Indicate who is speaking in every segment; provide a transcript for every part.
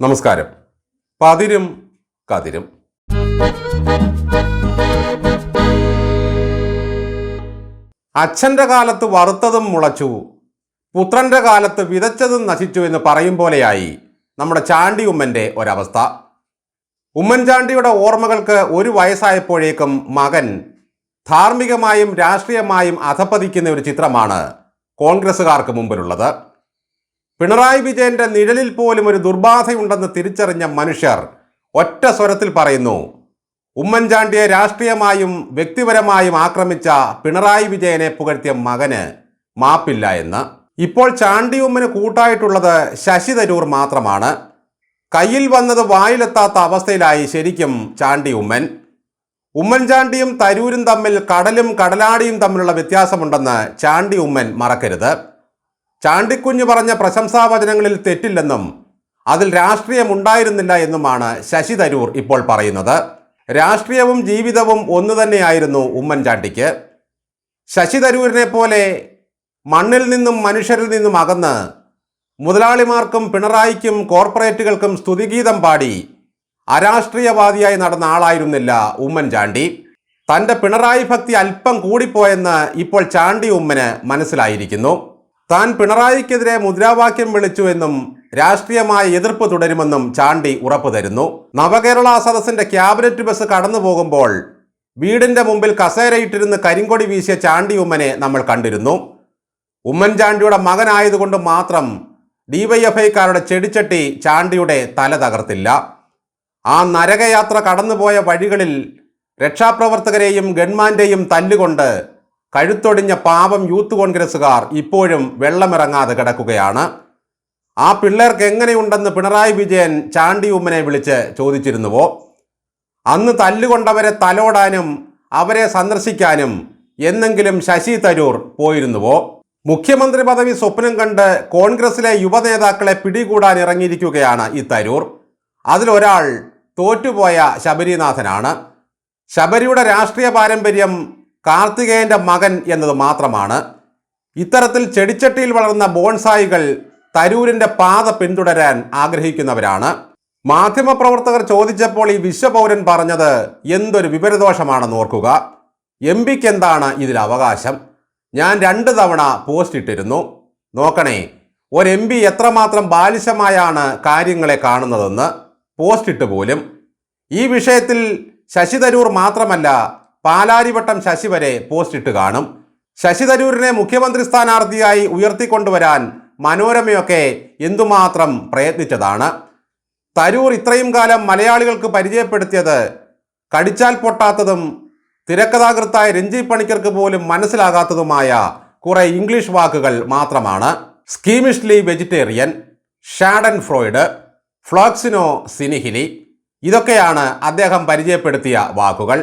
Speaker 1: നമസ്കാരം. പതിരും കതിരും. അച്ഛന്റെ കാലത്ത് വറുത്തതും മുളച്ചു പുത്രന്റെ കാലത്ത് വിതച്ചതും നശിച്ചു എന്ന് പറയും പോലെയായി നമ്മുടെ ചാണ്ടി ഉമ്മന്റെ ഒരവസ്ഥ. ഉമ്മൻചാണ്ടിയുടെ ഓർമ്മകൾക്ക് ഒരു വയസ്സായപ്പോഴേക്കും മകൻ ധാർമ്മികമായും രാഷ്ട്രീയമായും അധപ്പതിക്കുന്ന ഒരു ചിത്രമാണ് കോൺഗ്രസ്സുകാർക്ക് മുമ്പിലുള്ളത്. പിണറായി വിജയന്റെ നിഴലിൽ പോലും ഒരു ദുർബാധയുണ്ടെന്ന് തിരിച്ചറിഞ്ഞ മനുഷ്യർ ഒറ്റ സ്വരത്തിൽ പറയുന്നു ഉമ്മൻചാണ്ടിയെ രാഷ്ട്രീയമായും വ്യക്തിപരമായും ആക്രമിച്ച പിണറായി വിജയനെ പുകഴ്ത്തിയ മകന് മാപ്പില്ല എന്ന്. ഇപ്പോൾ ചാണ്ടി ഉമ്മന് കൂട്ടായിട്ടുള്ളത് ശശി തരൂർ മാത്രമാണ്. കയ്യിൽ വന്നത് വായിലെത്താത്ത അവസ്ഥയിലായി ശരിക്കും ചാണ്ടി ഉമ്മൻ. ഉമ്മൻചാണ്ടിയും തരൂരും തമ്മിൽ കടലും കടലാടിയും തമ്മിലുള്ള വ്യത്യാസമുണ്ടെന്ന് ചാണ്ടി ഉമ്മൻ മറക്കരുത്. ചാണ്ടിക്കുഞ്ഞ് പറഞ്ഞ പ്രശംസാവചനങ്ങളിൽ തെറ്റില്ലെന്നും അതിൽ രാഷ്ട്രീയം ഉണ്ടായിരുന്നില്ല എന്നുമാണ് ശശി തരൂർ ഇപ്പോൾ പറയുന്നത്. രാഷ്ട്രീയവും ജീവിതവും ഒന്നു തന്നെയായിരുന്നു ഉമ്മൻചാണ്ടിക്ക്. ശശി തരൂരിനെ പോലെ മണ്ണിൽ നിന്നും മനുഷ്യരിൽ നിന്നും അകന്ന് മുതലാളിമാർക്കും പിണറായിക്കും കോർപ്പറേറ്റുകൾക്കും സ്തുതിഗീതം പാടി അരാഷ്ട്രീയവാദിയായി നടന്ന ആളായിരുന്നില്ല ഉമ്മൻചാണ്ടി. തന്റെ പിണറായി ഭക്തി അല്പം കൂടിപ്പോയെന്ന് ഇപ്പോൾ ചാണ്ടി ഉമ്മന് മനസ്സിലായിരിക്കുന്നു. താൻ പിണറായിക്കെതിരെ മുദ്രാവാക്യം വിളിച്ചു എന്നും രാഷ്ട്രീയമായ എതിർപ്പ് തുടരുമെന്നും ചാണ്ടി ഉറപ്പു തരുന്നു. നവകേരള സദസ്സിന്റെ ക്യാബിനറ്റ് ബസ് കടന്നു പോകുമ്പോൾ വീടിന്റെ മുമ്പിൽ കസേരയിട്ടിരുന്ന് കരിങ്കൊടി വീശിയ ചാണ്ടി ഉമ്മനെ നമ്മൾ കണ്ടിരുന്നു. ഉമ്മൻചാണ്ടിയുടെ മകനായതുകൊണ്ട് മാത്രം ഡിവൈഎഫ്ഐക്കാരുടെ ചെടിച്ചട്ടി ചാണ്ടിയുടെ തല തകർത്തില്ല. ആ നരകയാത്ര കടന്നുപോയ വഴികളിൽ രക്ഷാപ്രവർത്തകരെയും ഗൺമാന്റെയും തല്ലുകൊണ്ട് കഴുത്തൊടിഞ്ഞ പാപം യൂത്ത് കോൺഗ്രസ്സുകാർ ഇപ്പോഴും വെള്ളമിറങ്ങാതെ കിടക്കുകയാണ്. ആ പിള്ളേർക്ക് എങ്ങനെയുണ്ടെന്ന് പിണറായി വിജയൻ ചാണ്ടി ഉമ്മനെ വിളിച്ച് ചോദിച്ചിരുന്നുവോ? അന്ന് തല്ലുകൊണ്ടവരെ തലോടാനും അവരെ സന്ദർശിക്കാനും എന്നെങ്കിലും ശശി തരൂർ പോയിരുന്നുവോ? മുഖ്യമന്ത്രി പദവി സ്വപ്നം കണ്ട് കോൺഗ്രസിലെ യുവനേതാക്കളെ പിടികൂടാൻ ഇറങ്ങിയിരിക്കുകയാണ് ഈ തരൂർ. അതിലൊരാൾ തോറ്റുപോയ ശബരിനാഥനാണ്. ശബരിയുടെ രാഷ്ട്രീയ പാരമ്പര്യം കാർത്തികേയന്റെ മകൻ എന്നത് മാത്രമാണ്. ഇത്തരത്തിൽ ചെടിച്ചട്ടിയിൽ വളർന്ന ബോൺസായികൾ തരൂരിന്റെ പാത പിന്തുടരാൻ ആഗ്രഹിക്കുന്നവരാണ്. മാധ്യമപ്രവർത്തകർ ചോദിച്ചപ്പോൾ ഈ വിശ്വപൗരൻ പറഞ്ഞത് എന്തൊരു വിപരദോഷമാണെന്ന് ഓർക്കുക. എം പിക്ക് എന്താണ് ഇതിൽ അവകാശം? ഞാൻ രണ്ട് തവണ പോസ്റ്റ് ഇട്ടിരുന്നു. നോക്കണേ ഒരു എം പി എത്രമാത്രം ബാലിശമായാണ് കാര്യങ്ങളെ കാണുന്നതെന്ന് പോസ്റ്റ് ഇട്ട് പോലും. ഈ വിഷയത്തിൽ ശശി തരൂർ മാത്രമല്ല പാലാരിവട്ടം ശശി വരെ പോസ്റ്റ് ഇട്ട് കാണും. ശശി തരൂരിനെ മുഖ്യമന്ത്രി സ്ഥാനാർത്ഥിയായി ഉയർത്തിക്കൊണ്ടുവരാൻ മനോരമയൊക്കെ എന്തുമാത്രം പ്രയത്നിച്ചതാണ്. തരൂർ ഇത്രയും കാലം മലയാളികൾക്ക് പരിചയപ്പെടുത്തിയത് കടിച്ചാൽ പൊട്ടാത്തതും തിരക്കഥാകൃത്തായ രഞ്ജി പണിക്കർക്ക് പോലും മനസ്സിലാകാത്തതുമായ കുറേ ഇംഗ്ലീഷ് വാക്കുകൾ മാത്രമാണ്. സ്കീമിഷ്ലി വെജിറ്റേറിയൻ ഷാഡൻ ഫ്രോയിഡ് ഫ്ലോക്സിനോ സിനിഹിലി ഇതൊക്കെയാണ് അദ്ദേഹം പരിചയപ്പെടുത്തിയ വാക്കുകൾ.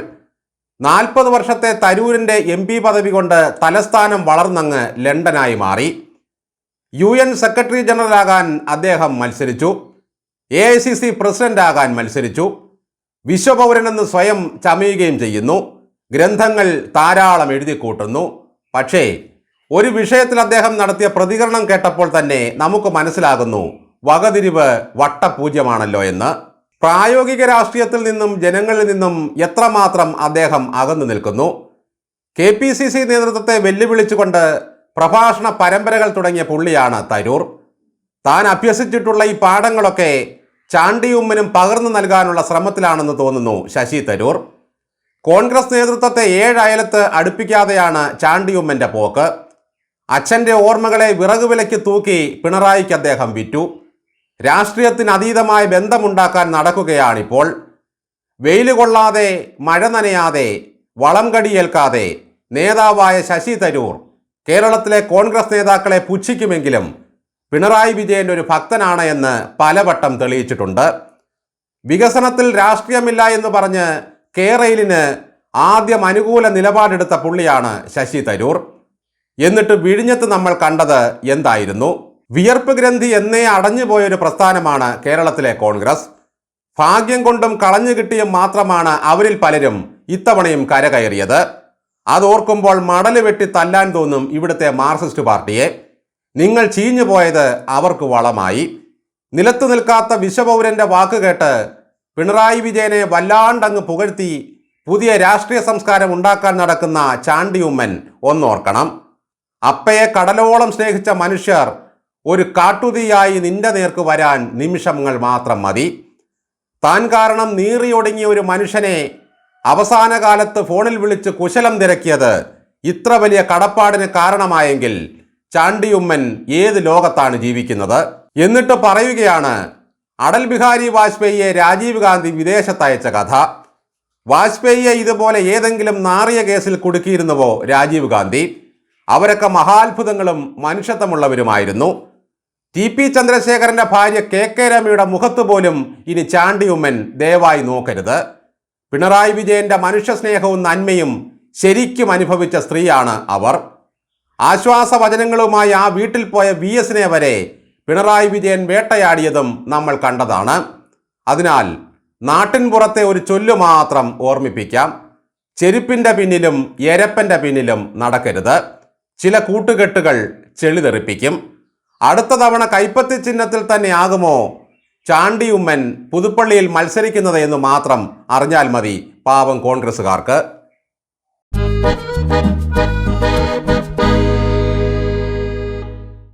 Speaker 1: നാൽപ്പത് വർഷത്തെ തരൂരിന്റെ എം പി പദവി കൊണ്ട് തലസ്ഥാനം വളർന്നങ്ങ് ലണ്ടനായി മാറി. യു എൻ സെക്രട്ടറി ജനറലാകാൻ അദ്ദേഹം മത്സരിച്ചു. എ ഐ സി സി പ്രസിഡന്റാകാൻ മത്സരിച്ചു. വിശ്വപൗരനെന്ന് സ്വയം ചമയുകയും ചെയ്യുന്നു. ഗ്രന്ഥങ്ങൾ ധാരാളം എഴുതി കൂട്ടുന്നു. പക്ഷേ ഒരു വിഷയത്തിൽ അദ്ദേഹം നടത്തിയ പ്രതികരണം കേട്ടപ്പോൾ തന്നെ നമുക്ക് മനസ്സിലാകുന്നു വകതിരിവ് വട്ടപൂജ്യമാണല്ലോ എന്ന്. പ്രായോഗിക രാഷ്ട്രീയത്തിൽ നിന്നും ജനങ്ങളിൽ നിന്നും എത്രമാത്രം അദ്ദേഹം അകന്നു നിൽക്കുന്നു? കെ പി സി സി നേതൃത്വത്തെ വെല്ലുവിളിച്ചുകൊണ്ട് പ്രഭാഷണ പരമ്പരകൾ തുടങ്ങിയ പുള്ളിയാണ് തരൂർ. താൻ അഭ്യസിച്ചിട്ടുള്ള ഈ പാഠങ്ങളൊക്കെ ചാണ്ടിയുമ്മനും പകർന്നു നൽകാനുള്ള ശ്രമത്തിലാണെന്ന് തോന്നുന്നു ശശി തരൂർ. കോൺഗ്രസ് നേതൃത്വത്തെ ഏഴ് അയലത്ത് അടുപ്പിക്കാതെയാണ് ചാണ്ടിയുമ്മന്റെ പോക്ക്. അച്ഛന്റെ ഓർമ്മകളെ വിറകുവിലയ്ക്ക് തൂക്കി പിണറായിക്ക് അദ്ദേഹം വിറ്റു. രാഷ്ട്രീയത്തിന് അതീതമായ ബന്ധമുണ്ടാക്കാൻ നടക്കുകയാണിപ്പോൾ. വെയിൽ കൊള്ളാതെ മഴ നനയാതെ വളം കടിയേൽക്കാതെ നേതാവായ ശശി തരൂർ കേരളത്തിലെ കോൺഗ്രസ് നേതാക്കളെ പുച്ഛിക്കുമെങ്കിലും പിണറായി വിജയൻ ഒരു ഭക്തനാണ് എന്ന് പലവട്ടം തെളിയിച്ചിട്ടുണ്ട്. വികസനത്തിൽ രാഷ്ട്രീയമില്ല എന്ന് പറഞ്ഞ് കേരളിന് ആദ്യം അനുകൂല നിലപാടെടുത്ത പുള്ളിയാണ് ശശി തരൂർ. എന്നിട്ട് വിഴിഞ്ഞത്ത് നമ്മൾ കണ്ടത് എന്തായിരുന്നു? വിയർപ്പ് ഗ്രന്ഥി എന്നേ അടഞ്ഞുപോയൊരു പ്രസ്ഥാനമാണ് കേരളത്തിലെ കോൺഗ്രസ്. ഭാഗ്യം കൊണ്ടും കളഞ്ഞു കിട്ടിയും മാത്രമാണ് അവരിൽ പലരും ഇത്തവണയും കരകയറിയത്. അതോർക്കുമ്പോൾ മടൽ വെട്ടി തല്ലാൻ തോന്നും ഇവിടുത്തെ മാർക്സിസ്റ്റ് പാർട്ടിയെ. നിങ്ങൾ ചീഞ്ഞു പോയത് അവർക്ക് വളമായി. നിലത്തു നിൽക്കാത്ത വിശ്വപൗരന്റെ വാക്ക് കേട്ട് പിണറായി വിജയനെ വല്ലാണ്ടങ്ങ് പുകഴ്ത്തി പുതിയ രാഷ്ട്രീയ സംസ്കാരം ഉണ്ടാക്കാൻ നടക്കുന്ന ചാണ്ടിയുമ്മൻ ഒന്നോർക്കണം. അപ്പയെ കടലോളം സ്നേഹിച്ച മനുഷ്യർ ഒരു കാട്ടുതീയായി നിന്റെ നേർക്ക് വരാൻ നിമിഷങ്ങൾ മാത്രം മതി. താൻ കാരണം നീറിയൊടുങ്ങിയ ഒരു മനുഷ്യനെ അവസാന കാലത്ത് ഫോണിൽ വിളിച്ച് കുശലം തിരക്കിയത് ഇത്ര വലിയ കടപ്പാടിന് കാരണമായെങ്കിൽ ചാണ്ടിയുമ്മൻ ഏത് ലോകത്താണ് ജീവിക്കുന്നത്? എന്നിട്ട് പറയുകയാണ് അടൽ ബിഹാരി വാജ്പേയിയെ രാജീവ് ഗാന്ധി വിദേശത്തയച്ച കഥ. വാജ്പേയിയെ ഇതുപോലെ ഏതെങ്കിലും നാറിയ കേസിൽ കുടുക്കിയിരുന്നുവോ രാജീവ് ഗാന്ധി? അവരൊക്കെ മഹാത്ഭുതങ്ങളും മനുഷ്യത്വമുള്ളവരുമായിരുന്നു. ടി പി ചന്ദ്രശേഖരന്റെ ഭാര്യ കെ കെ രമയുടെ മുഖത്ത് പോലും ഇനി ചാണ്ടിയുമ്മൻ ദയവായി നോക്കരുത്. പിണറായി വിജയന്റെ മനുഷ്യസ്നേഹവും നന്മയും ശരിക്കും അനുഭവിച്ച സ്ത്രീയാണ് അവർ. ആശ്വാസ വചനങ്ങളുമായി ആ വീട്ടിൽ പോയ വി എസിനെ വരെ പിണറായി വിജയൻ വേട്ടയാടിയതും നമ്മൾ കണ്ടതാണ്. അതിനാൽ നാട്ടിൻ പുറത്തെ ഒരു ചൊല്ലു മാത്രം ഓർമ്മിപ്പിക്കാം. ചെരുപ്പിന്റെ പിന്നിലും എരപ്പന്റെ പിന്നിലും നടക്കരുത്. ചില കൂട്ടുകെട്ടുകൾ ചെളിതെറിപ്പിക്കും. അടുത്ത തവണ കൈപ്പത്തി ചിഹ്നത്തിൽ തന്നെ ആകുമോ ചാണ്ടിയുമ്മൻ പുതുപ്പള്ളിയിൽ മത്സരിക്കുന്നത് എന്ന് മാത്രം അറിഞ്ഞാൽ മതി. പാവം കോൺഗ്രസ്സുകാർക്ക്.